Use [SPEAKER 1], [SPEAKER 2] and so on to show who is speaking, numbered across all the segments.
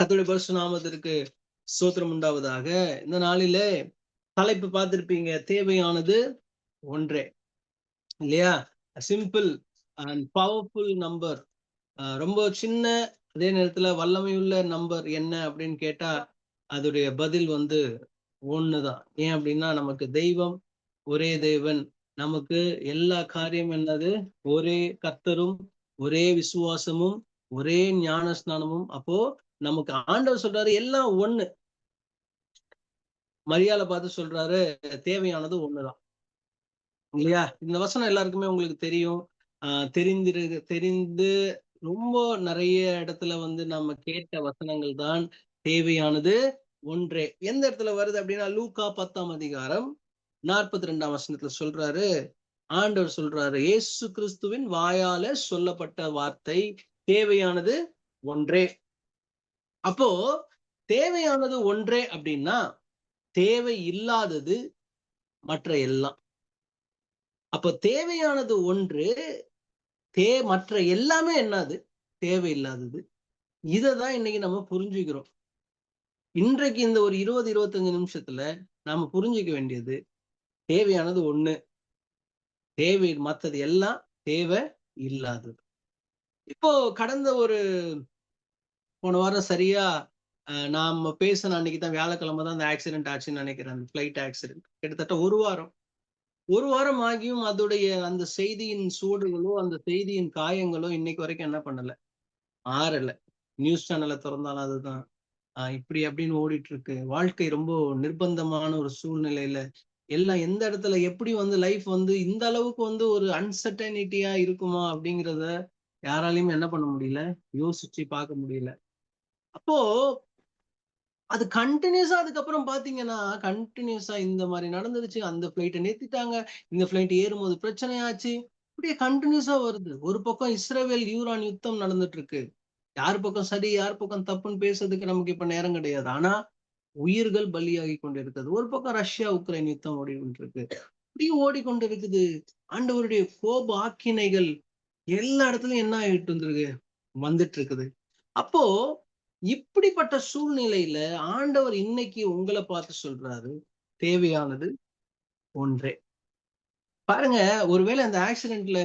[SPEAKER 1] கத்தோடைய நாமத்திற்கு சோத்திரம் உண்டாவதாக இந்த நாளிலே தலைப்பு பார்த்திருப்பீங்க தேவையானது ஒன்றே இல்லையா சிம்பிள் அண்ட் பவர்ஃபுல் நம்பர் ரொம்ப சின்ன அதே நேரத்துல வல்லமையுள்ள நம்பர் என்ன அப்படின்னு கேட்டா அதோடைய பதில் வந்து ஒண்ணுதான் ஏன் அப்படின்னா நமக்கு தெய்வம் ஒரே தெய்வன் நமக்கு எல்லா காரியம் என்னது ஒரே கத்தரும் ஒரே விசுவாசமும் ஒரே ஞான ஸ்நானமும் அப்போ நமக்கு ஆண்டவர் சொல்றாரு எல்லாம் ஒண்ணு மரியாதை பார்த்து சொல்றாரு தேவையானது ஒண்ணுதான் இல்லையா இந்த வசனம் எல்லாருக்குமே உங்களுக்கு தெரியும் ஆஹ் தெரிந்திரு தெரிந்து ரொம்ப நிறைய இடத்துல வந்து நம்ம கேட்ட வசனங்கள் தான் தேவையானது ஒன்றே எந்த இடத்துல வருது அப்படின்னா லூக்கா பத்தாம் அதிகாரம் நாற்பத்தி ரெண்டாம் வசனத்துல சொல்றாரு ஆண்டவர் சொல்றாரு ஏசு கிறிஸ்துவின் வாயால சொல்லப்பட்ட வார்த்தை தேவையானது ஒன்றே அப்போ தேவையானது ஒன்றே அப்படின்னா தேவை இல்லாதது மற்ற எல்லாம் அப்போ தேவையானது ஒன்று தே மற்ற எல்லாமே என்னது இல்லாதது இதை தான் இன்னைக்கு நம்ம புரிஞ்சுக்கிறோம் இன்றைக்கு இந்த ஒரு இருபது இருபத்தஞ்சு நிமிஷத்துல நாம புரிஞ்சுக்க வேண்டியது தேவையானது ஒண்ணு தேவை மற்றது எல்லாம் தேவை இல்லாதது இப்போ கடந்த ஒரு போன வாரம் சரியா நாம் பேசின அன்னைக்கு தான் வியாழக்கிழமை தான் அந்த ஆக்சிடென்ட் ஆச்சுன்னு நினைக்கிறேன் அந்த ஃப்ளைட் ஆக்சிடென்ட் கிட்டத்தட்ட ஒரு வாரம் ஒரு வாரம் ஆகியும் அதோடைய அந்த செய்தியின் சூடுகளோ அந்த செய்தியின் காயங்களோ இன்னைக்கு வரைக்கும் என்ன பண்ணல ஆறல நியூஸ் சேனலை திறந்தாலும் அதுதான் இப்படி அப்படின்னு ஓடிட்டு இருக்கு வாழ்க்கை ரொம்ப நிர்பந்தமான ஒரு சூழ்நிலையில எல்லாம் எந்த இடத்துல எப்படி வந்து லைஃப் வந்து இந்த அளவுக்கு வந்து ஒரு அன்சர்டனிட்டியா இருக்குமா அப்படிங்கிறத யாராலையும் என்ன பண்ண முடியல யோசிச்சு பார்க்க முடியல அப்போ அது கண்டினியூஸா அதுக்கப்புறம் பாத்தீங்கன்னா கண்டினியூஸா இந்த மாதிரி நடந்துருச்சு அந்த பிளைட்டை நிறுத்திட்டாங்க இந்த பிளைட் ஏறும்போது பிரச்சனை ஆச்சு இப்படியே கண்டினியூஸா வருது ஒரு பக்கம் இஸ்ரேவேல் யூரான் யுத்தம் நடந்துட்டு இருக்கு யார் பக்கம் சரி யார் பக்கம் தப்புன்னு பேசுறதுக்கு நமக்கு இப்ப நேரம் கிடையாது ஆனா உயிர்கள் பலியாகி கொண்டிருக்கிறது ஒரு பக்கம் ரஷ்யா உக்ரைன் யுத்தம் ஓடிக்கொண்டிருக்கு இப்படி ஓடிக்கொண்டு இருக்குது ஆண்டவருடைய கோப ஆக்கினைகள் எல்லா இடத்துலயும் என்ன ஆகிட்டு வந்துருக்கு வந்துட்டு இருக்குது அப்போ இப்படிப்பட்ட சூழ்நிலையில ஆண்டவர் இன்னைக்கு உங்களை பார்த்து சொல்றாரு தேவையானது ஒன்றே பாருங்க ஒருவேளை அந்த ஆக்சிடென்ட்ல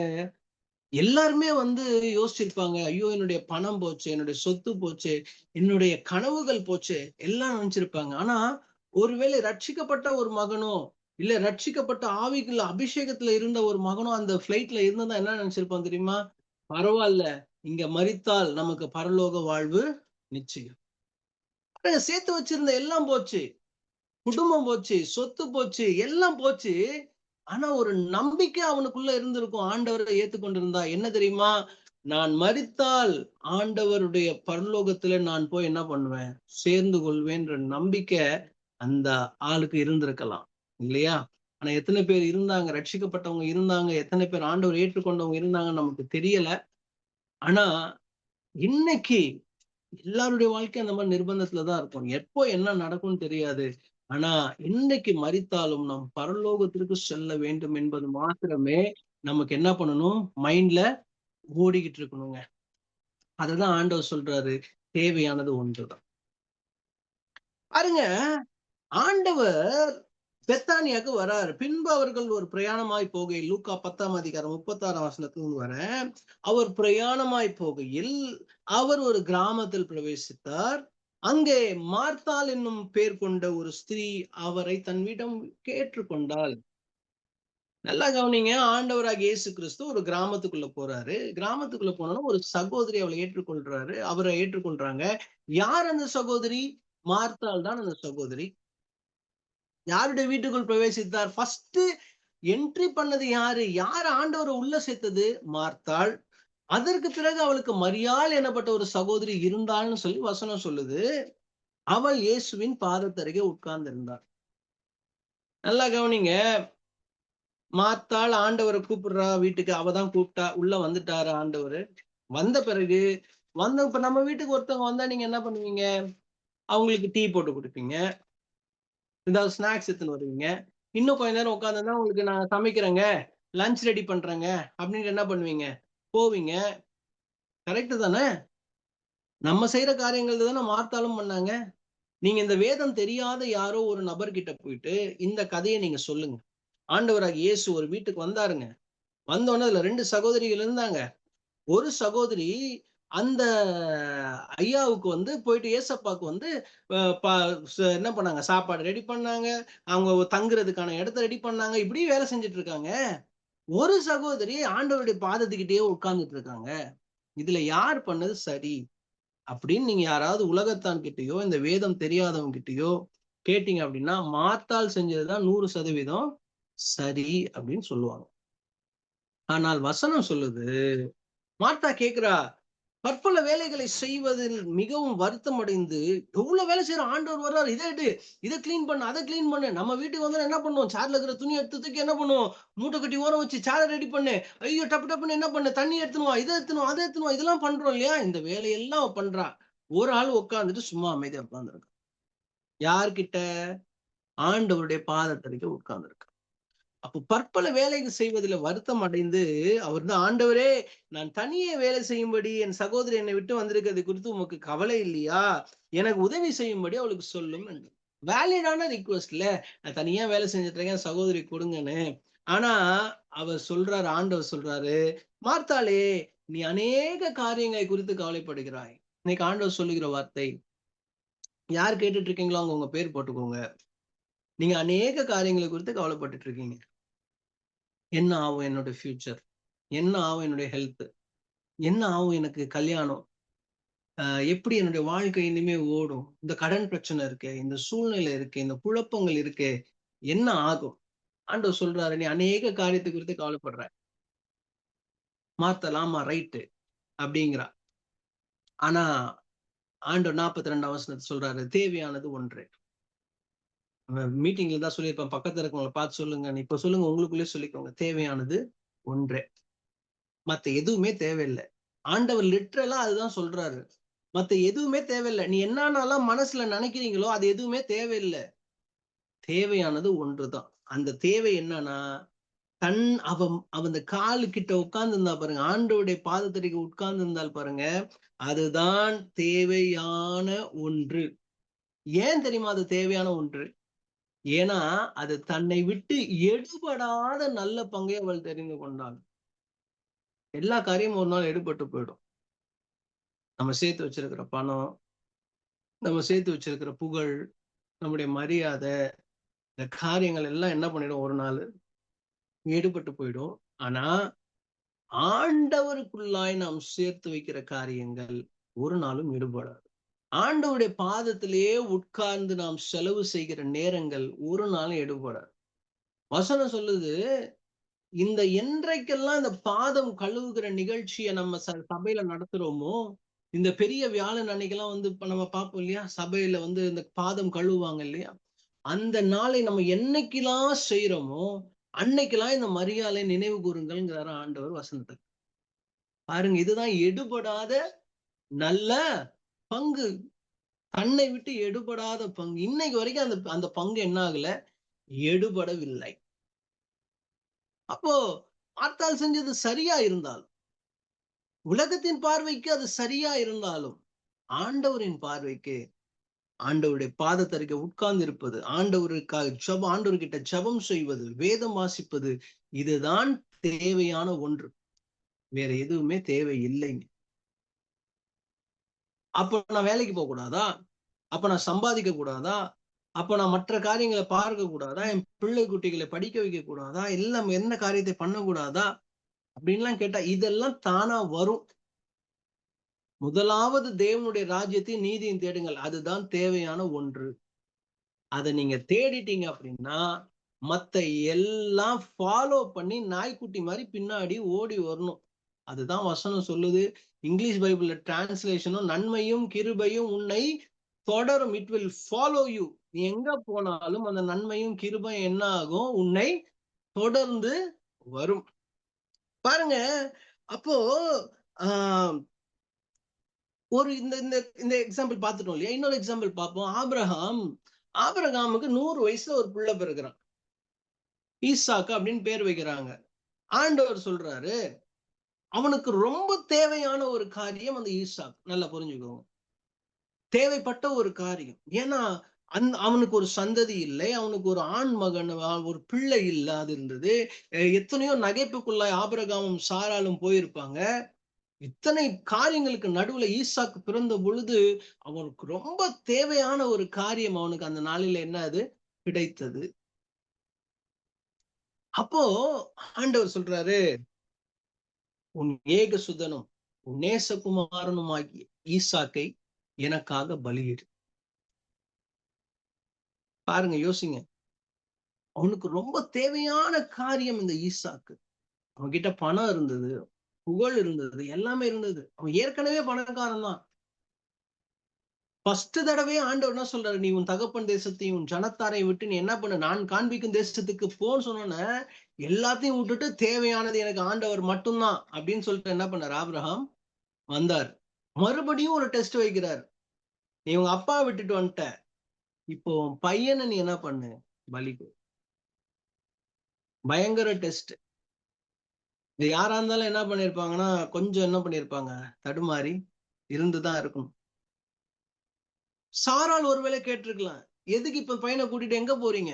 [SPEAKER 1] எல்லாருமே வந்து யோசிச்சிருப்பாங்க ஐயோ என்னுடைய பணம் போச்சு என்னுடைய சொத்து போச்சு என்னுடைய கனவுகள் போச்சு எல்லாம் நினைச்சிருப்பாங்க ஆனா ஒருவேளை ரட்சிக்கப்பட்ட ஒரு மகனோ இல்ல ரட்சிக்கப்பட்ட ஆவிக்குள்ள அபிஷேகத்துல இருந்த ஒரு மகனோ அந்த பிளைட்ல இருந்ததா என்ன நினைச்சிருப்பான் தெரியுமா பரவாயில்ல இங்க மறித்தால் நமக்கு பரலோக வாழ்வு நிச்சயம் சேர்த்து வச்சிருந்த எல்லாம் போச்சு குடும்பம் போச்சு சொத்து போச்சு எல்லாம் போச்சு ஆனா ஒரு நம்பிக்கை அவனுக்குள்ள இருந்திருக்கும் ஆண்டவரை ஏத்துக்கொண்டிருந்தா என்ன தெரியுமா நான் மறித்தால் ஆண்டவருடைய பரலோகத்துல நான் போய் என்ன பண்ணுவேன் சேர்ந்து கொள்வேன்ற நம்பிக்கை அந்த ஆளுக்கு இருந்திருக்கலாம் இல்லையா ஆனா எத்தனை பேர் இருந்தாங்க ரட்சிக்கப்பட்டவங்க இருந்தாங்க எத்தனை பேர் ஆண்டவர் ஏற்றுக்கொண்டவங்க இருந்தாங்க நமக்கு தெரியல ஆனா இன்னைக்கு எல்லாருடைய வாழ்க்கையும் அந்த மாதிரி நிர்பந்தத்துல தான் இருக்கும் எப்போ என்ன நடக்கும்னு தெரியாது ஆனா இன்னைக்கு மறித்தாலும் நம் பரலோகத்திற்கு செல்ல வேண்டும் என்பது மாத்திரமே நமக்கு என்ன பண்ணணும் மைண்ட்ல ஓடிக்கிட்டு இருக்கணுங்க அததான் ஆண்டவர் சொல்றாரு தேவையானது ஒன்றுதான் பாருங்க ஆண்டவர் பெத்தானியாக்கு வராரு பின்பு அவர்கள் ஒரு பிரயாணமாய் போகையில் லூக்கா பத்தாம் அதிகாரம் முப்பத்தாறாம் வசனத்துல வர அவர் பிரயாணமாய் போகையில் அவர் ஒரு கிராமத்தில் பிரவேசித்தார் அங்கே மார்த்தால் என்னும் பேர் கொண்ட ஒரு ஸ்திரீ அவரை தன்விடம் கேட்டுக்கொண்டாள் நல்லா கவனிங்க ஆண்டவராக இயேசு கிறிஸ்து ஒரு கிராமத்துக்குள்ள போறாரு கிராமத்துக்குள்ள போனோன்னா ஒரு சகோதரி அவளை ஏற்றுக்கொள்றாரு அவரை ஏற்றுக்கொள்றாங்க யார் அந்த சகோதரி மார்த்தால் தான் அந்த சகோதரி யாருடைய வீட்டுக்குள் பிரவேசித்தார் ஃபர்ஸ்ட் என்ட்ரி பண்ணது யாரு யார் ஆண்டவரை உள்ள சேர்த்தது மார்த்தாள் அதற்கு பிறகு அவளுக்கு மரியாள் எனப்பட்ட ஒரு சகோதரி இருந்தாள்னு சொல்லி வசனம் சொல்லுது அவள் இயேசுவின் பாதத்தருகே உட்கார்ந்து இருந்தாள் நல்லா கவனிங்க மாத்தாள் ஆண்டவரை கூப்பிடுறா வீட்டுக்கு அவ தான் கூப்பிட்டா உள்ள வந்துட்டாரு ஆண்டவர் வந்த பிறகு வந்த இப்ப நம்ம வீட்டுக்கு ஒருத்தவங்க வந்தா நீங்க என்ன பண்ணுவீங்க அவங்களுக்கு டீ போட்டு கொடுப்பீங்க ஏதாவது ஸ்நாக்ஸ் எடுத்துன்னு வருவீங்க இன்னும் கொஞ்ச நேரம் உட்காந்துருந்தா உங்களுக்கு நான் சமைக்கிறேங்க லஞ்ச் ரெடி பண்ணுறேங்க அப்படின்னு என்ன பண்ணுவீங்க போவீங்க கரெக்டு தானே நம்ம செய்யற காரியங்கள் தானே மார்த்தாலும் பண்ணாங்க நீங்க இந்த வேதம் தெரியாத யாரோ ஒரு நபர்கிட்ட போயிட்டு இந்த கதையை நீங்க சொல்லுங்க ஆண்டவராக இயேசு ஒரு வீட்டுக்கு வந்தாருங்க வந்தோடனே அதுல ரெண்டு சகோதரிகள் இருந்தாங்க ஒரு சகோதரி அந்த ஐயாவுக்கு வந்து போயிட்டு ஏசப்பாவுக்கு வந்து என்ன பண்ணாங்க சாப்பாடு ரெடி பண்ணாங்க அவங்க தங்குறதுக்கான இடத்த ரெடி பண்ணாங்க இப்படி வேலை செஞ்சுட்டு இருக்காங்க ஒரு சகோதரி ஆண்டவருடைய பாதத்துக்கிட்டேயே உட்கார்ந்துட்டு இருக்காங்க இதுல யார் பண்ணது சரி அப்படின்னு நீங்க யாராவது உலகத்தான் கிட்டயோ இந்த வேதம் தெரியாதவங்க கிட்டயோ கேட்டீங்க அப்படின்னா மாத்தால் செஞ்சதுதான் நூறு சதவீதம் சரி அப்படின்னு சொல்லுவாங்க ஆனால் வசனம் சொல்லுது மார்த்தா கேக்குறா பற்பல வேலைகளை செய்வதில் மிகவும் வருத்தம் அடைந்து எவ்வளவு வேலை செய்யற ஆண்டவர் வர்றாரு இதை எடு இதை கிளீன் பண்ண அதை கிளீன் பண்ணு நம்ம வீட்டுக்கு வந்தா என்ன பண்ணுவோம் சேர்ல இருக்கிற துணி எடுத்ததுக்கு என்ன பண்ணுவோம் மூட்டை கட்டி ஓரம் வச்சு சார ரெடி பண்ணு ஐயோ டப்பு டப்புன்னு என்ன பண்ணு தண்ணி எடுத்துனோம் இதை எடுத்துனோம் அதை எடுத்துனோம் இதெல்லாம் பண்றோம் இல்லையா இந்த வேலையெல்லாம் பண்றான் ஒரு ஆள் உட்காந்துட்டு சும்மா அமைதியா உட்காந்துருக்கான் யார்கிட்ட ஆண்டவருடைய பாதத்தறிக்க உட்கார்ந்துருக்கான் அப்போ பற்பல வேலைகள் செய்வதில் வருத்தம் அடைந்து அவர் தான் ஆண்டவரே நான் தனியே வேலை செய்யும்படி என் சகோதரி என்னை விட்டு வந்திருக்கிறது குறித்து உமக்கு கவலை இல்லையா எனக்கு உதவி செய்யும்படி அவளுக்கு சொல்லும் வேலிடான ரிக்வஸ்ட்ல நான் தனியா வேலை செஞ்சுட்டு சகோதரி கொடுங்கன்னு ஆனா அவர் சொல்றாரு ஆண்டவர் சொல்றாரு மார்த்தாலே நீ அநேக காரியங்களை குறித்து கவலைப்படுகிறாய் இன்னைக்கு ஆண்டவர் சொல்லுகிற வார்த்தை யார் கேட்டுட்டு இருக்கீங்களோ அவங்க உங்க பேர் போட்டுக்கோங்க நீங்க அநேக காரியங்களை குறித்து கவலைப்பட்டு இருக்கீங்க என்ன ஆகும் என்னோட ஃபியூச்சர் என்ன ஆகும் என்னுடைய ஹெல்த் என்ன ஆகும் எனக்கு கல்யாணம் எப்படி என்னுடைய வாழ்க்கை இனிமே ஓடும் இந்த கடன் பிரச்சனை இருக்கு இந்த சூழ்நிலை இருக்கு இந்த குழப்பங்கள் இருக்கு என்ன ஆகும் ஆண்டவர் சொல்றாரு நீ அநேக காரியத்தை குறித்து கவலைப்படுற மாத்தலாமா ரைட்டு அப்படிங்கிறா ஆனா ஆண்டு நாற்பத்தி ரெண்டு அவசரத்தை சொல்றாரு தேவையானது ஒன்று மீட்டிங்ல தான் சொல்லியிருப்பேன் பக்கத்துல இருக்கவங்களை பார்த்து சொல்லுங்க இப்ப சொல்லுங்க உங்களுக்குள்ளே சொல்லிக்கோங்க தேவையானது ஒன்றே மத்த எதுவுமே தேவையில்லை ஆண்டவர் லிட்ரலா அதுதான் சொல்றாரு மத்த எதுவுமே தேவையில்லை நீ என்னன்னாலாம் மனசுல நினைக்கிறீங்களோ அது எதுவுமே தேவையில்லை தேவையானது ஒன்றுதான் அந்த தேவை என்னன்னா தன் அவன் அவன் காலு கிட்ட உட்கார்ந்து இருந்தா பாருங்க ஆண்டோடைய பாதத்தடிக்கு உட்கார்ந்து இருந்தால் பாருங்க அதுதான் தேவையான ஒன்று ஏன் தெரியுமா அது தேவையான ஒன்று ஏன்னா அது தன்னை விட்டு எடுபடாத நல்ல பங்கை அவள் தெரிந்து கொண்டாள் எல்லா காரியமும் ஒரு நாள் எடுபட்டு போயிடும் நம்ம சேர்த்து வச்சிருக்கிற பணம் நம்ம சேர்த்து வச்சிருக்கிற புகழ் நம்முடைய மரியாதை இந்த காரியங்கள் எல்லாம் என்ன பண்ணிடும் ஒரு நாள் ஈடுபட்டு போயிடும் ஆனா ஆண்டவருக்குள்ளாய் நாம் சேர்த்து வைக்கிற காரியங்கள் ஒரு நாளும் ஈடுபடாது ஆண்டவுடைய பாதத்திலேயே உட்கார்ந்து நாம் செலவு செய்கிற நேரங்கள் ஒரு நாளும் எடுபடாது வசனம் சொல்லுது இந்த என்றைக்கெல்லாம் இந்த பாதம் கழுவுகிற நிகழ்ச்சியை நம்ம சபையில நடத்துறோமோ இந்த பெரிய வியாழன் அன்னைக்கெல்லாம் வந்து இப்ப நம்ம பார்ப்போம் இல்லையா சபையில வந்து இந்த பாதம் கழுவுவாங்க இல்லையா அந்த நாளை நம்ம என்னைக்கெல்லாம் செய்யறோமோ அன்னைக்கெல்லாம் இந்த மரியாதை நினைவு கூறுங்கள்ங்கிற ஆண்டவர் வசனத்துக்கு பாருங்க இதுதான் எடுபடாத நல்ல பங்கு கண்ணை விட்டு எடுபடாத பங்கு இன்னைக்கு வரைக்கும் அந்த அந்த பங்கு என்ன ஆகல எடுபடவில்லை அப்போ பார்த்தால் செஞ்சது சரியா இருந்தாலும் உலகத்தின் பார்வைக்கு அது சரியா இருந்தாலும் ஆண்டவரின் பார்வைக்கு ஆண்டவருடைய பாதத்தருகே உட்கார்ந்து இருப்பது ஆண்டவருக்காக ஜபம் ஆண்டவர்கிட்ட ஜபம் செய்வது வேதம் வாசிப்பது இதுதான் தேவையான ஒன்று வேற எதுவுமே தேவை இல்லைங்க அப்போ நான் வேலைக்கு போக கூடாதா அப்ப நான் சம்பாதிக்க கூடாதா அப்ப நான் மற்ற காரியங்களை பார்க்க கூடாதா என் பிள்ளை குட்டிகளை படிக்க வைக்க கூடாதா எல்லாம் என்ன காரியத்தை பண்ணக்கூடாதா அப்படின்லாம் கேட்டா இதெல்லாம் தானா வரும் முதலாவது தேவனுடைய ராஜ்யத்தையும் நீதியும் தேடுங்கள் அதுதான் தேவையான ஒன்று அதை நீங்க தேடிட்டீங்க அப்படின்னா மத்த எல்லாம் ஃபாலோ பண்ணி நாய்க்குட்டி மாதிரி பின்னாடி ஓடி வரணும் அதுதான் வசனம் சொல்லுது இங்கிலீஷ் பைபிள்ல டிரான்ஸ்லேஷனும் நன்மையும் கிருபையும் உன்னை தொடரும் இட் வில் ஃபாலோ யூ நீ எங்க போனாலும் அந்த நன்மையும் கிருபையும் என்ன ஆகும் உன்னை தொடர்ந்து வரும் பாருங்க அப்போ ஒரு இந்த இந்த இந்த எக்ஸாம்பிள் பார்த்துட்டோம் இல்லையா இன்னொரு எக்ஸாம்பிள் பார்ப்போம் ஆப்ரஹாம் ஆப்ரஹாமுக்கு நூறு வயசுல ஒரு பிள்ளை பிறகுறான் ஈசாக்கு அப்படின்னு பேர் வைக்கிறாங்க ஆண்டவர் சொல்றாரு அவனுக்கு ரொம்ப தேவையான ஒரு காரியம் அந்த ஈசாக் நல்லா புரிஞ்சுக்கோங்க தேவைப்பட்ட ஒரு காரியம் ஏன்னா அந் அவனுக்கு ஒரு சந்ததி இல்லை அவனுக்கு ஒரு ஆண் மகன் ஒரு பிள்ளை இல்லாது இருந்தது எத்தனையோ நகைப்புக்குள்ள ஆபரகாமும் சாராலும் போயிருப்பாங்க இத்தனை காரியங்களுக்கு நடுவுல ஈசாக்கு பிறந்த பொழுது அவனுக்கு ரொம்ப தேவையான ஒரு காரியம் அவனுக்கு அந்த நாளில என்ன அது கிடைத்தது அப்போ ஆண்டவர் சொல்றாரு உன் ஏக சுதனும் உன் நேசகுமாரனுமாகிய ஈசாக்கை எனக்காக பலியிடு பாருங்க யோசிங்க அவனுக்கு ரொம்ப தேவையான காரியம் இந்த ஈசாக்கு அவன்கிட்ட பணம் இருந்தது புகழ் இருந்தது எல்லாமே இருந்தது அவன் ஏற்கனவே பணக்காரன் தான் ஃபர்ஸ்ட் தடவை ஆண்டவர் என்ன சொல்றாரு நீ உன் தகப்பன் தேசத்தையும் உன் ஜனத்தாரையும் விட்டு நீ என்ன பண்ண நான் காண்பிக்கும் தேசத்துக்கு போன்னு சொன்னோன்ன எல்லாத்தையும் விட்டுட்டு தேவையானது எனக்கு ஆண்டவர் மட்டும்தான் அப்படின்னு சொல்லிட்டு என்ன பண்ணார் ஆப்ரஹாம் வந்தார் மறுபடியும் ஒரு டெஸ்ட் வைக்கிறார் நீ உங்க அப்பா விட்டுட்டு வந்துட்ட இப்போ உன் பையனை நீ என்ன பண்ணு பலிக்கு பயங்கர டெஸ்ட் இது யாரா இருந்தாலும் என்ன பண்ணிருப்பாங்கன்னா கொஞ்சம் என்ன பண்ணிருப்பாங்க தடுமாறி இருந்துதான் இருக்கணும் சாரால் ஒருவேளை கேட்டிருக்கலாம் எதுக்கு இப்ப பையனை கூட்டிட்டு எங்க போறீங்க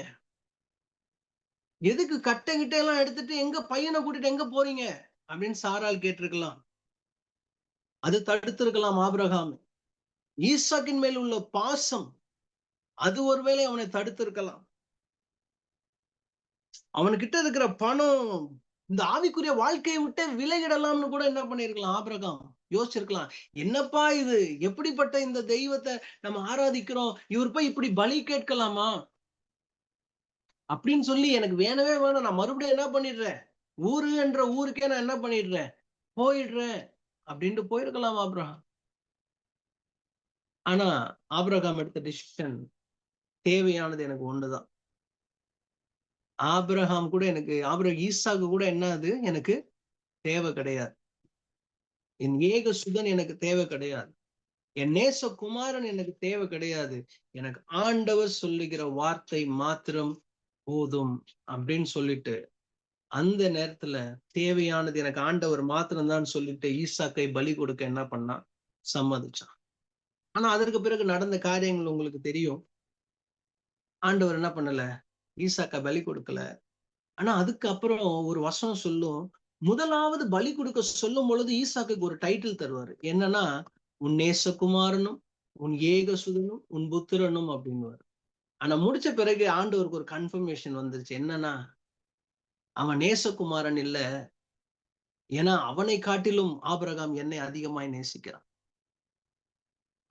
[SPEAKER 1] எதுக்கு கட்டை கிட்ட எல்லாம் எடுத்துட்டு எங்க பையனை கூட்டிட்டு எங்க போறீங்க அப்படின்னு சாரால் கேட்டிருக்கலாம் அது தடுத்திருக்கலாம் ஆபிரகாம் ஈசாக்கின் மேல் உள்ள பாசம் அது ஒருவேளை அவனை தடுத்திருக்கலாம் அவன்கிட்ட இருக்கிற பணம் இந்த ஆவிக்குரிய வாழ்க்கையை விட்டு விலகிடலாம்னு கூட என்ன பண்ணிருக்கலாம் ஆபிரகாம் யோசிச்சிருக்கலாம் என்னப்பா இது எப்படிப்பட்ட இந்த தெய்வத்தை நம்ம ஆராதிக்கிறோம் இவர் போய் இப்படி பலி கேட்கலாமா அப்படின்னு சொல்லி எனக்கு வேணவே வேணும் நான் மறுபடியும் என்ன பண்ணிடுறேன் ஊரு என்ற ஊருக்கே நான் என்ன பண்ணிடுறேன் போயிடுறேன் அப்படின்ட்டு போயிருக்கலாம் ஆப்ரஹாம் ஆனா ஆப்ரஹாம் எடுத்த டிசிஷன் தேவையானது எனக்கு ஒண்ணுதான் ஆப்ரஹாம் கூட எனக்கு ஆப்ரஹாம் ஈசாக்கு கூட என்னது எனக்கு தேவை கிடையாது என் ஏக சுதன் எனக்கு தேவை கிடையாது என் நேச குமாரன் எனக்கு தேவை கிடையாது எனக்கு ஆண்டவர் சொல்லுகிற வார்த்தை மாத்திரம் போதும் அப்படின்னு சொல்லிட்டு அந்த நேரத்துல தேவையானது எனக்கு ஆண்டவர் மாத்திரம்தான் சொல்லிட்டு ஈசாக்கை பலி கொடுக்க என்ன பண்ணா சம்மதிச்சான் ஆனா அதற்கு பிறகு நடந்த காரியங்கள் உங்களுக்கு தெரியும் ஆண்டவர் என்ன பண்ணல ஈசாக்கா பலி கொடுக்கல ஆனா அதுக்கப்புறம் ஒரு வசனம் சொல்லும் முதலாவது பலி கொடுக்க சொல்லும் பொழுது ஈசாக்கு ஒரு டைட்டில் தருவாரு என்னன்னா உன் நேசகுமாரனும் உன் ஏகசுதனும் உன் புத்திரனும் அப்படின்னு ஆனா முடிச்ச பிறகு ஆண்டவருக்கு ஒரு கன்ஃபர்மேஷன் வந்துருச்சு என்னன்னா அவன் நேசகுமாரன் இல்ல ஏன்னா அவனை காட்டிலும் ஆபரகாம் என்னை அதிகமாய் நேசிக்கிறான்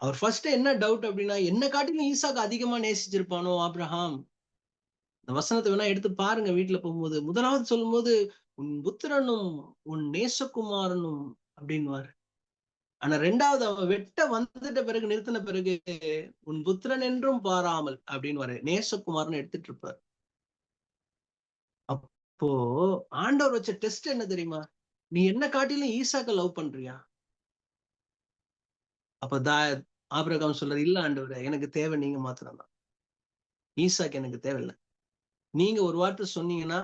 [SPEAKER 1] அவர் ஃபர்ஸ்ட் என்ன டவுட் அப்படின்னா என்ன காட்டிலும் ஈசாக்கு அதிகமா நேசிச்சிருப்பானோ ஆப்ரஹாம் இந்த வசனத்தை வேணா எடுத்து பாருங்க வீட்டுல போகும்போது முதலாவது சொல்லும் போது உன் புத்திரனும் உன் நேசகுமாரனும் அப்படின்வாரு ஆனா ரெண்டாவது அவன் வெட்ட வந்துட்ட பிறகு நிறுத்தின பிறகு உன் புத்திரன் என்றும் பாராமல் அப்படின்னு வர நேசகுமார்னு எடுத்துட்டு இருப்பார் அப்போ ஆண்டவர் வச்ச டெஸ்ட் என்ன தெரியுமா நீ என்ன காட்டிலும் ஈசாக்க லவ் பண்றியா அப்ப தா ஆபிரகாம் சொல்றது இல்ல ஆண்டவர் எனக்கு தேவை நீங்க மாத்திரம்தான் ஈசாக்கு எனக்கு தேவையில்லை நீங்க ஒரு வார்த்தை சொன்னீங்கன்னா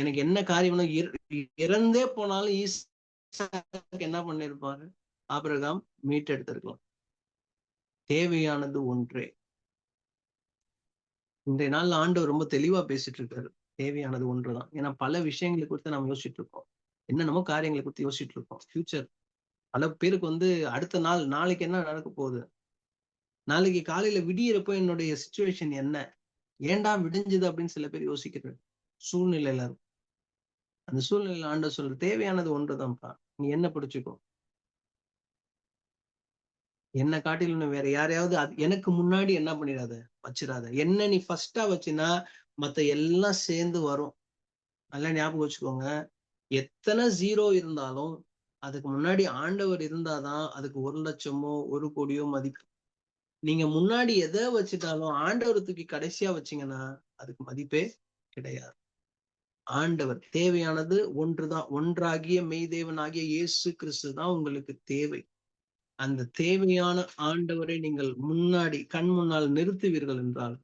[SPEAKER 1] எனக்கு என்ன காரியம் இறந்தே போனாலும் என்ன பண்ணிருப்பாரு ஆபிரகாம் மீட்டெடுத்திருக்கலாம் தேவையானது ஒன்றே இன்றைய நாள் ஆண்டவர் ரொம்ப தெளிவா பேசிட்டு இருக்காரு தேவையானது ஒன்றுதான் ஏன்னா பல விஷயங்களை குறித்து நம்ம யோசிச்சுட்டு இருக்கோம் என்னென்னமோ காரியங்களை குறித்து யோசிச்சுட்டு இருக்கோம் ஃபியூச்சர் பல பேருக்கு வந்து அடுத்த நாள் நாளைக்கு என்ன நடக்க போகுது நாளைக்கு காலையில விடியறப்போ என்னுடைய சுச்சுவேஷன் என்ன ஏண்டா விடிஞ்சது அப்படின்னு சில பேர் யோசிக்கிறாரு சூழ்நிலையில அந்த சூழ்நிலையில ஆண்ட சொல்ற தேவையானது ஒன்றுதான்ப்பா நீ என்ன பிடிச்சுக்கோ என்ன காட்டிலும் வேற யாரையாவது அது எனக்கு முன்னாடி என்ன பண்ணிடாத வச்சிடாத என்ன நீ ஃபர்ஸ்டா வச்சுனா மத்த எல்லாம் சேர்ந்து வரும் நல்லா ஞாபகம் வச்சுக்கோங்க எத்தனை ஜீரோ இருந்தாலும் அதுக்கு முன்னாடி ஆண்டவர் இருந்தாதான் அதுக்கு ஒரு லட்சமோ ஒரு கோடியோ மதிப்பு நீங்க முன்னாடி எதை வச்சுட்டாலும் ஆண்டவர் தூக்கி கடைசியா வச்சீங்கன்னா அதுக்கு மதிப்பே கிடையாது ஆண்டவர் தேவையானது ஒன்றுதான் ஒன்றாகிய மெய்தேவன் ஆகிய இயேசு கிறிஸ்து தான் உங்களுக்கு தேவை அந்த தேவையான ஆண்டவரை நீங்கள் முன்னாடி கண் முன்னால் நிறுத்துவீர்கள் என்றால்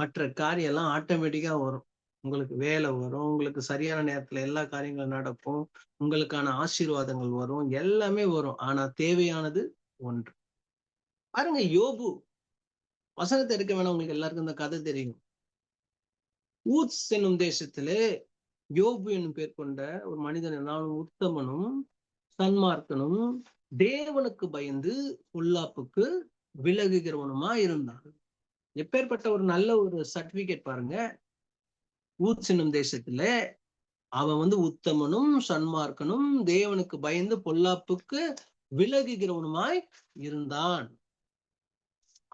[SPEAKER 1] மற்ற காரியம் எல்லாம் ஆட்டோமேட்டிக்கா வரும் உங்களுக்கு வேலை வரும் உங்களுக்கு சரியான நேரத்துல எல்லா காரியங்களும் நடக்கும் உங்களுக்கான ஆசீர்வாதங்கள் வரும் எல்லாமே வரும் ஆனா தேவையானது ஒன்று பாருங்க யோபு வசனத்தை எடுக்க வேணாம் உங்களுக்கு எல்லாருக்கும் இந்த கதை தெரியும் ஊத்ஸ் என்னும் தேசத்திலே யோபு என்னும் பேர் கொண்ட ஒரு மனிதன் என்னாலும் உத்தமனும் சன்மார்க்கனும் தேவனுக்கு பயந்து பொல்லாப்புக்கு விலகுகிறவனுமா இருந்தான் எப்பேற்பட்ட ஒரு நல்ல ஒரு சர்டிபிகேட் பாருங்க ஊத் என்னும் தேசத்துல அவன் வந்து உத்தமனும் சன்மார்க்கனும் தேவனுக்கு பயந்து பொல்லாப்புக்கு விலகுகிறவனுமாய் இருந்தான்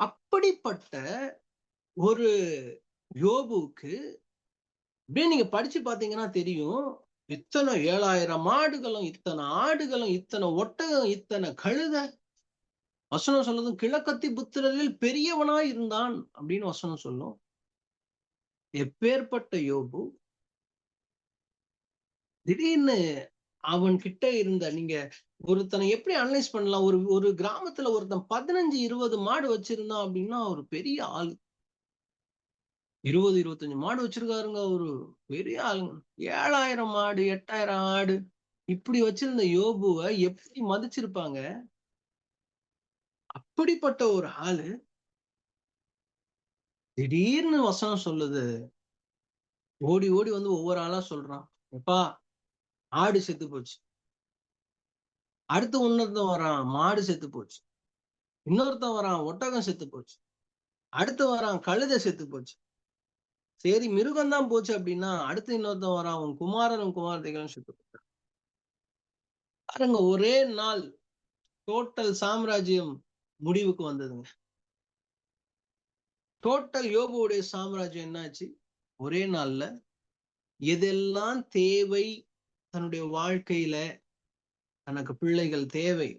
[SPEAKER 1] அப்படிப்பட்ட ஒரு யோபுக்கு இப்படியே நீங்க படிச்சு பார்த்தீங்கன்னா தெரியும் இத்தனை ஏழாயிரம் ஆடுகளும் இத்தனை ஆடுகளும் இத்தனை ஒட்டகம் இத்தனை கழுத வசனம் சொல்லதும் கிழக்கத்தி புத்திரரில் பெரியவனா இருந்தான் அப்படின்னு வசனம் சொல்லும் எப்பேற்பட்ட யோபு திடீர்னு அவன் கிட்ட இருந்த நீங்க ஒருத்தனை எப்படி அனலைஸ் பண்ணலாம் ஒரு ஒரு கிராமத்துல ஒருத்தன் பதினஞ்சு இருபது மாடு வச்சிருந்தான் அப்படின்னா ஒரு பெரிய ஆளு இருபது இருபத்தஞ்சு மாடு வச்சிருக்காருங்க ஒரு பெரிய ஆளுங்க ஏழாயிரம் மாடு எட்டாயிரம் ஆடு இப்படி வச்சிருந்த யோபுவை எப்படி மதிச்சிருப்பாங்க அப்படிப்பட்ட ஒரு ஆளு திடீர்னு வசனம் சொல்லுது ஓடி ஓடி வந்து ஒவ்வொரு ஆளா சொல்றான் எப்பா ஆடு செத்து போச்சு அடுத்து இன்னொருத்தன் வரான் மாடு செத்து போச்சு இன்னொருத்தன் வரான் ஒட்டகம் செத்து போச்சு அடுத்து வரான் கழுத செத்து போச்சு சரி மிருகம் தான் போச்சு அப்படின்னா அடுத்து இன்னொருத்தன் வரான் உன் குமாரனும் குமாரத்தைகளும் செத்து போச்சு பாருங்க ஒரே நாள் டோட்டல் சாம்ராஜ்யம் முடிவுக்கு வந்ததுங்க டோட்டல் யோகோடைய சாம்ராஜ்யம் என்னாச்சு ஒரே நாள்ல எதெல்லாம் தேவை தன்னுடைய வாழ்க்கையில தனக்கு பிள்ளைகள் தேவை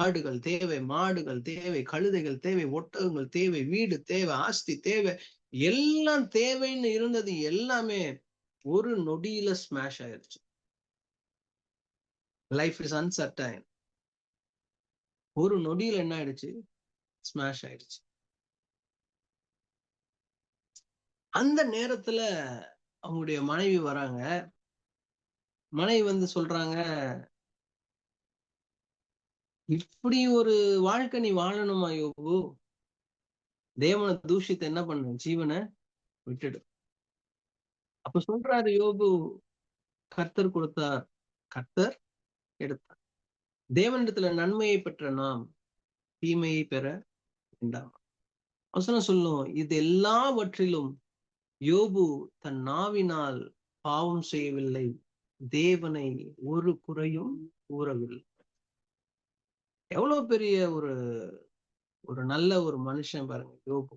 [SPEAKER 1] ஆடுகள் தேவை மாடுகள் தேவை கழுதைகள் தேவை ஒட்டகங்கள் தேவை வீடு தேவை ஆஸ்தி தேவை எல்லாம் தேவைன்னு இருந்தது எல்லாமே ஒரு நொடியில ஸ்மாஷ் ஆயிடுச்சு லைஃப் இஸ் அன்சர்டைன் ஒரு நொடியில என்ன ஆயிடுச்சு ஸ்மாஷ் ஆயிடுச்சு அந்த நேரத்துல அவங்களுடைய மனைவி வராங்க மனைவி வந்து சொல்றாங்க இப்படி ஒரு வாழ்க்கை நீ வாழணுமா யோபு தேவனை தூஷித்த என்ன பண்ண ஜீவனை விட்டுடு அப்ப சொல்றாரு யோபு கர்த்தர் கொடுத்தார் கர்த்தர் எடுத்தார் தேவனிடத்துல நன்மையை பெற்ற நாம் தீமையை பெற வேண்டாம் அவசரம் சொல்லும் இது எல்லாவற்றிலும் யோபு தன் நாவினால் பாவம் செய்யவில்லை தேவனை ஒரு குறையும் கூறவில்லை எவ்வளவு பெரிய ஒரு ஒரு நல்ல ஒரு மனுஷன் பாருங்க யோபு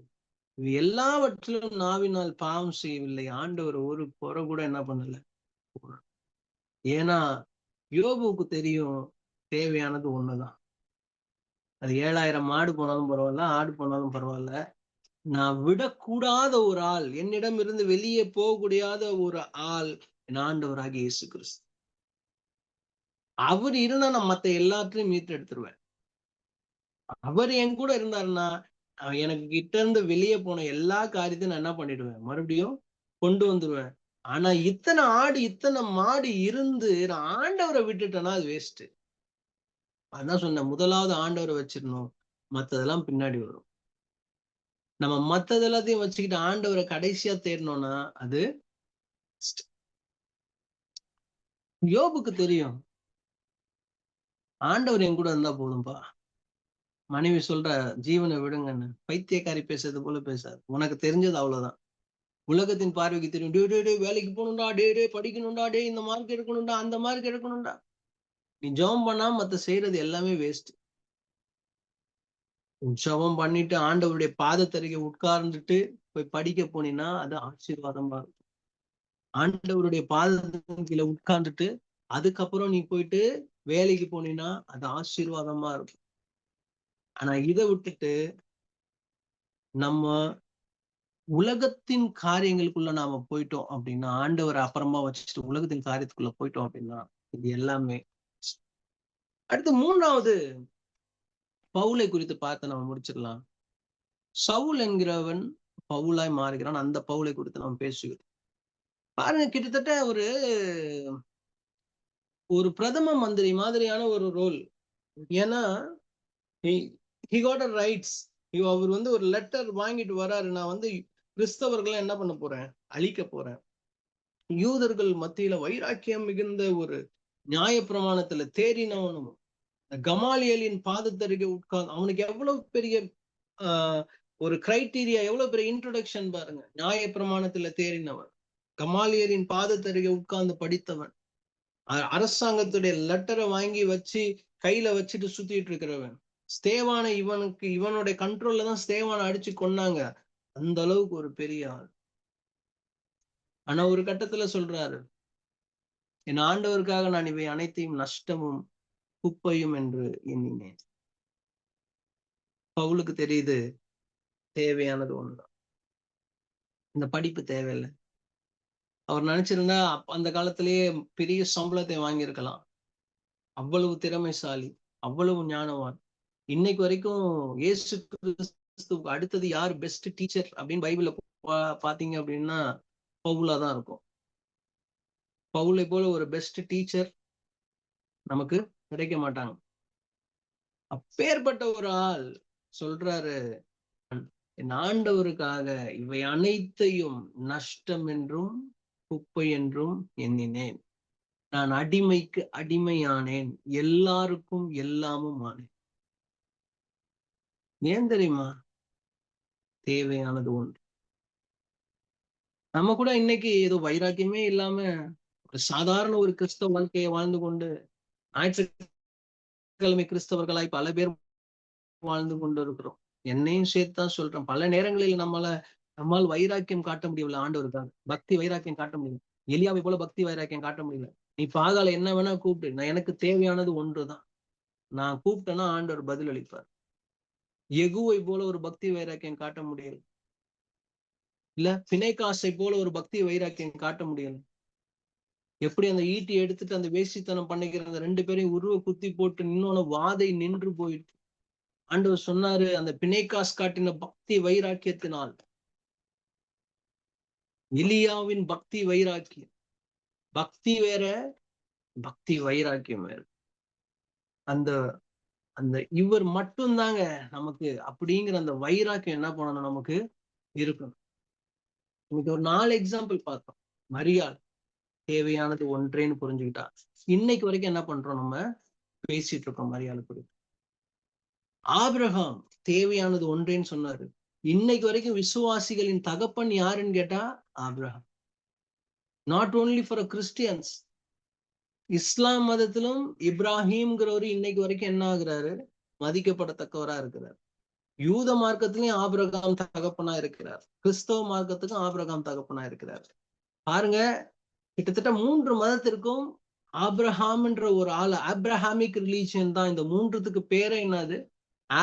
[SPEAKER 1] எல்லாவற்றிலும் நாவினால் பாவம் செய்யவில்லை ஆண்டவர் ஒரு குறை கூட என்ன பண்ணல ஏன்னா யோபுக்கு தெரியும் தேவையானது ஒண்ணுதான் அது ஏழாயிரம் ஆடு போனாலும் பரவாயில்ல ஆடு போனாலும் பரவாயில்ல நான் விடக்கூடாத ஒரு ஆள் என்னிடம் இருந்து வெளியே போகக்கூடாத ஒரு ஆள் ஆண்டவராக இயேசு கிறிஸ்து அவர் இருந்தா நான் மத்த எல்லாத்தையும் மீட்டு எடுத்துருவேன் அவர் என் கூட இருந்தாருன்னா எனக்கு கிட்ட இருந்து வெளியே போன எல்லா காரியத்தையும் நான் என்ன பண்ணிடுவேன் மறுபடியும் கொண்டு வந்துடுவேன் ஆனா இத்தனை ஆடு இத்தனை மாடு இருந்து நான் ஆண்டவரை விட்டுட்டேன்னா அது வேஸ்ட் அதான் சொன்னேன் முதலாவது ஆண்டவரை வச்சிடணும் மத்ததெல்லாம் பின்னாடி வரும் நம்ம மத்தது எல்லாத்தையும் வச்சுக்கிட்டு ஆண்டவரை கடைசியா தேடணும்னா அது யோபுக்கு தெரியும் ஆண்டவர் என் கூட இருந்தா போதும்பா மனைவி சொல்ற ஜீவனை விடுங்கன்னு பைத்தியக்காரி பேசுறது போல பேசாது உனக்கு தெரிஞ்சது அவ்வளவுதான் உலகத்தின் பார்வைக்கு தெரியும் டே டே டே வேலைக்கு போகணும்டா டே டே படிக்கணும்டா டே இந்த மார்க் எடுக்கணும்டா அந்த மார்க் எடுக்கணும்டா நீ ஜபம் பண்ணா மத்த செய்யறது எல்லாமே வேஸ்ட் ஜெபம் பண்ணிட்டு ஆண்டவருடைய பாதத்தருகே உட்கார்ந்துட்டு போய் படிக்க போனீங்கன்னா அது ஆசீர்வாதமா இருக்கும் ஆண்டவருடைய பாதத்தின் கீழே உட்கார்ந்துட்டு அதுக்கப்புறம் நீ போயிட்டு வேலைக்கு போனீங்கன்னா அது ஆசீர்வாதமா இருக்கும் ஆனா இதை விட்டுட்டு நம்ம உலகத்தின் காரியங்களுக்குள்ள நாம போயிட்டோம் அப்படின்னா ஆண்டவரை அப்புறமா வச்சுட்டு உலகத்தின் காரியத்துக்குள்ள போயிட்டோம் அப்படின்னா இது எல்லாமே அடுத்து மூன்றாவது பவுலை குறித்து பார்த்து நம்ம முடிச்சிடலாம் சவுல் என்கிறவன் பவுலாய் மாறுகிறான் அந்த பவுலை குறித்து நாம் பேசுகிறோம் பாருங்க கிட்டத்தட்ட ஒரு ஒரு பிரதம மந்திரி மாதிரியான ஒரு ரோல் ஏன்னா ஹி அ ரைட்ஸ் அவர் வந்து ஒரு லெட்டர் வாங்கிட்டு வராரு நான் வந்து கிறிஸ்தவர்களை என்ன பண்ண போறேன் அழிக்க போறேன் யூதர்கள் மத்தியில வைராக்கியம் மிகுந்த ஒரு நியாய பிரமாணத்துல தேறினவனும் கமாலியலின் பாதத்தருகே உட்கார்ந்து அவனுக்கு எவ்வளவு பெரிய ஒரு கிரைட்டீரியா எவ்வளவு பெரிய இன்ட்ரொடக்ஷன் பாருங்க நியாய பிரமாணத்துல தேறினவன் கமாலியரின் பாதத்தருகே உட்கார்ந்து படித்தவன் அரசாங்கத்துடைய லெட்டரை வாங்கி வச்சு கையில வச்சுட்டு சுத்திட்டு இருக்கிறவன் ஸ்தேவான இவனுக்கு இவனுடைய கண்ட்ரோல்ல தான் ஸ்தேவான அடிச்சு கொன்னாங்க அந்த அளவுக்கு ஒரு பெரிய ஆள் ஆனா ஒரு கட்டத்துல சொல்றாரு என் ஆண்டவருக்காக நான் இவை அனைத்தையும் நஷ்டமும் குப்பையும் என்று எண்ணினேன் பவுலுக்கு தெரியுது தேவையானது ஒண்ணுதான் இந்த படிப்பு தேவையில்லை அவர் நினைச்சிருந்தா அந்த காலத்திலேயே பெரிய சம்பளத்தை வாங்கியிருக்கலாம் அவ்வளவு திறமைசாலி அவ்வளவு ஞானவான் இன்னைக்கு வரைக்கும் ஏசு கிறிஸ்துக்கு அடுத்தது யார் பெஸ்ட் டீச்சர் அப்படின்னு பைபிள பாத்தீங்க அப்படின்னா பவுலா தான் இருக்கும் பவுலை போல ஒரு பெஸ்ட் டீச்சர் நமக்கு கிடைக்க மாட்டாங்க அப்பேற்பட்ட ஒரு ஆள் சொல்றாரு என் ஆண்டவருக்காக இவை அனைத்தையும் நஷ்டம் என்றும் குப்பை என்றும் எண்ணினேன் நான் அடிமைக்கு அடிமையானேன் எல்லாருக்கும் எல்லாமும் ஆனேன் ஏன் தெரியுமா தேவையானது ஒன்று நம்ம கூட இன்னைக்கு ஏதோ வைராக்கியமே இல்லாம ஒரு சாதாரண ஒரு கிறிஸ்தவ வாழ்க்கையை வாழ்ந்து கொண்டு ஞாயிற்றுக்கிழமை கிறிஸ்தவர்களாய் பல பேர் வாழ்ந்து கொண்டு இருக்கிறோம் என்னையும் சேர்த்து தான் சொல்றேன் பல நேரங்களில் நம்மள நம்மால் வைராக்கியம் காட்ட முடியல ஆண்டவர் தான் பக்தி வைராக்கியம் காட்ட முடியல எலியாவை போல பக்தி வைராக்கியம் காட்ட முடியல நீ பாகால என்ன வேணா கூப்பிட்டு நான் எனக்கு தேவையானது ஒன்று தான் நான் கூப்பிட்டேன்னா ஆண்டவர் பதில் அளிப்பார் எகுவை போல ஒரு பக்தி வைராக்கியம் காட்ட முடியல இல்ல பிணைக்காசை போல ஒரு பக்தி வைராக்கியம் காட்ட முடியல எப்படி அந்த ஈட்டி எடுத்துட்டு அந்த வேசித்தனம் பண்ணிக்கிற அந்த ரெண்டு பேரையும் உருவ குத்தி போட்டு இன்னொன்னு வாதை நின்று போயிட்டு ஆண்டவர் சொன்னாரு அந்த பிணைக்காஸ் காட்டின பக்தி வைராக்கியத்தினால் இலியாவின் பக்தி வைராக்கியம் பக்தி வேற பக்தி வைராக்கியம் வேற அந்த அந்த இவர் மட்டும் தாங்க நமக்கு அப்படிங்கிற அந்த வைராக்கியம் என்ன பண்ணணும் நமக்கு இருக்கணும் இன்னைக்கு ஒரு நாலு எக்ஸாம்பிள் பார்த்தோம் மரியாள் தேவையானது ஒன்றேன்னு புரிஞ்சுக்கிட்டா இன்னைக்கு வரைக்கும் என்ன பண்றோம் நம்ம பேசிட்டு இருக்கோம் மரியாதை குறித்து ஆபிரகாம் தேவையானது ஒன்றேன்னு சொன்னாரு இன்னைக்கு வரைக்கும் விசுவாசிகளின் தகப்பன் யாருன்னு கேட்டா Abraham not only for Christians இஸ்லாம் மதத்திலும் இப்ராஹிம்ங்கிறவரு இன்னைக்கு வரைக்கும் என்ன ஆகுறாரு மதிக்கப்படத்தக்கவரா இருக்கிறார் யூத மார்க்கத்திலையும் ஆபிரகாம் தகப்பனா இருக்கிறார் கிறிஸ்தவ மார்க்கத்துக்கும் ஆபிரகாம் தகப்பனா இருக்கிறார் பாருங்க கிட்டத்தட்ட மூன்று மதத்திற்கும் ஆப்ரஹாம்ன்ற ஒரு ஆள் ஆப்ரஹாமிக் ரிலீஜியன் தான் இந்த மூன்றுத்துக்கு பேரே என்னது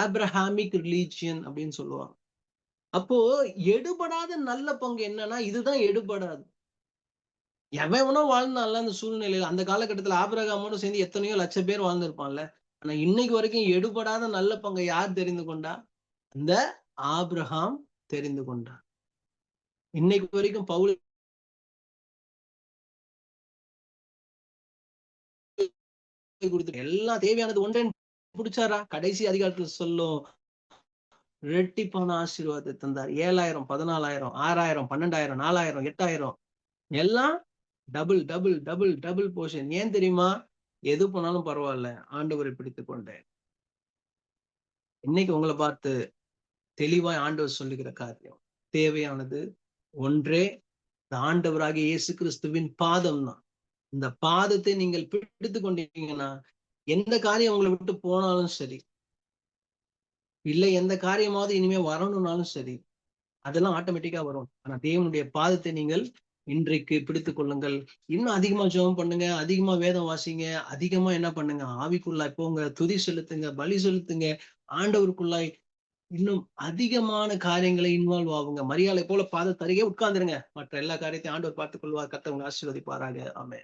[SPEAKER 1] ஆப்ரஹாமிக் ரிலீஜியன் அப்படின்னு சொல்லுவாங்க அப்போ எடுபடாத நல்ல பங்கு என்னன்னா இதுதான் எடுபடாது எவனோ வாழ்ந்தான்ல அந்த சூழ்நிலையில அந்த காலகட்டத்துல ஆபிரகாமோட சேர்ந்து எத்தனையோ லட்ச பேர் வாழ்ந்திருப்பான்ல ஆனா இன்னைக்கு வரைக்கும் எடுபடாத நல்ல பங்கை யார் தெரிந்து கொண்டா அந்த ஆபிரகாம் தெரிந்து கொண்டா இன்னைக்கு வரைக்கும் பவுல் கொடுத்து எல்லாம் தேவையானது ஒன்றே பிடிச்சாரா கடைசி அதிகாரத்துல சொல்லும் ரெட்டிப்பான ஆசீர்வாதத்தை தந்தார் ஏழாயிரம் பதினாலாயிரம் ஆறாயிரம் பன்னெண்டாயிரம் நாலாயிரம் எட்டாயிரம் எல்லாம் double double double double portion ஏன் தெரியுமா எது போனாலும் பரவாயில்ல ஆண்டவரை பிடித்து கொண்டேன் இன்னைக்கு உங்களை பார்த்து தெளிவாய் ஆண்டவர் சொல்லுகிற காரியம் தேவையானது ஒன்றே இந்த ஆண்டவராகிய இயேசு கிறிஸ்துவின் பாதம் தான் இந்த பாதத்தை நீங்கள் பிடித்து கொண்டீங்கன்னா எந்த காரியம் உங்களை விட்டு போனாலும் சரி இல்லை எந்த காரியமாவது இனிமே வரணும்னாலும் சரி அதெல்லாம் ஆட்டோமேட்டிக்கா வரும் ஆனா தேவனுடைய பாதத்தை நீங்கள் இன்றைக்கு பிடித்து கொள்ளுங்கள் இன்னும் அதிகமா ஜெபம் பண்ணுங்க அதிகமா வேதம் வாசிங்க அதிகமா என்ன பண்ணுங்க ஆவிக்குள்ளாய் போங்க துதி செலுத்துங்க பலி செலுத்துங்க ஆண்டவருக்குள்ளாய் இன்னும் அதிகமான காரியங்களை இன்வால்வ் ஆகுங்க மரியாதை போல பாதத்தருகே உட்கார்ந்துருங்க மற்ற எல்லா காரியத்தையும் ஆண்டவர் பார்த்துக் கொள்வார் கத்தவங்க ஆசீர்வதிப்பாராக ஆமே